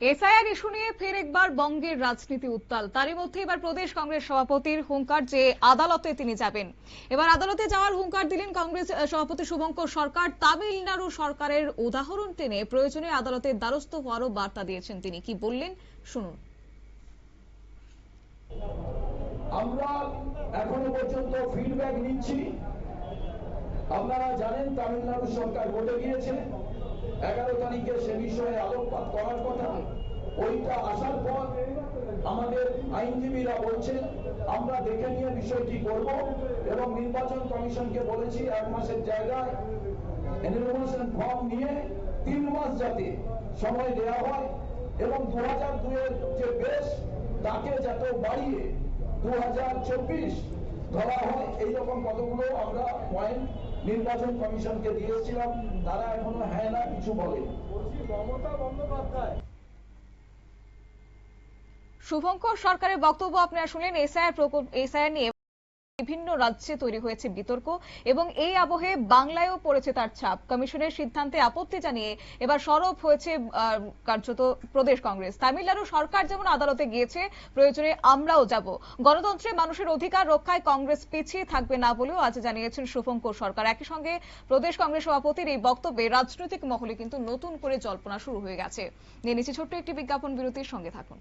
SIR issue নিয়ে ফের একবার বঙ্গের রাজনীতি উত্তাল। তারই মধ্যে এবার প্রদেশ কংগ্রেস সভাপতির হুঙ্কার যে আদালতে তিনি যাবেন। এবার আদালতে যাওয়ার হুঙ্কার দিলেন কংগ্রেস সভাপতি শুভঙ্কর সরকার। তামিলনাড়ু সরকারের উদাহরণ টেনে প্রয়োজনে আদালতের দ্বারস্থ হওয়ারও বার্তা দিয়েছেন তিনি। কি বললেন? শুনুন। আমরা এখনও পর্যন্ত ফিডব্যাক নিচ্ছি। আপনারা জানেন তামিলনাড়ু সরকার ভোটে গিয়েছে। এগারো তারিখে সে বিষয়ে আলোকপাত করার কথা ওইটা আসার পর আমাদের আইনজীবীরা বলছেন, আমরা দেখে নিয়ে বিষয়টি করব এবং নির্বাচন কমিশনকে বলেছি এক মাসের জায়গায় নিয়ে তিন মাস যাতে সময় দেওয়া হয় এবং দু হাজার দুয়ের যে বেশ, তাকে যাতে বাড়িয়ে দু হাজার চব্বিশ ধরা হয়। এইরকম কতগুলো আমরা পয়েন্ট নির্বাচন কমিশনকে দিয়েছিলাম তারা এখনও হ্যাঁ না কিছু বলেনি মমতা বন্দ্যোপাধ্যায়। শুভঙ্কর সরকারের বক্তব্য আপনারা শুনলেন এসআইআর এসআইআর নিয়ে। বিভিন্ন রাজ্যে তৈরি হয়েছে বিতর্ক এবং এই আবহে বাংলায়ও পড়েছে তার ছাপ। কমিশনের সিদ্ধান্তে আপত্তি জানিয়ে এবার সরব হয়েছে কার্যত প্রদেশ কংগ্রেস। তামিলনাড়ু সরকার যেমন আদালতে গিয়েছে, প্রয়োজনে আমরাও যাব। গণতন্ত্রে মানুষের অধিকার রক্ষায় কংগ্রেস পিছিয়ে থাকবে না বলেও আজ জানিয়েছেন শুভঙ্কর সরকার। একই সঙ্গে প্রদেশ কংগ্রেস সভাপতির এই বক্তব্যে রাজনৈতিক মহলে কিন্তু নতুন করে জল্পনা শুরু হয়ে গেছে। নিয়ে নিচ্ছে ছোট্ট একটি বিজ্ঞাপন বিরতির সঙ্গে থাকুন।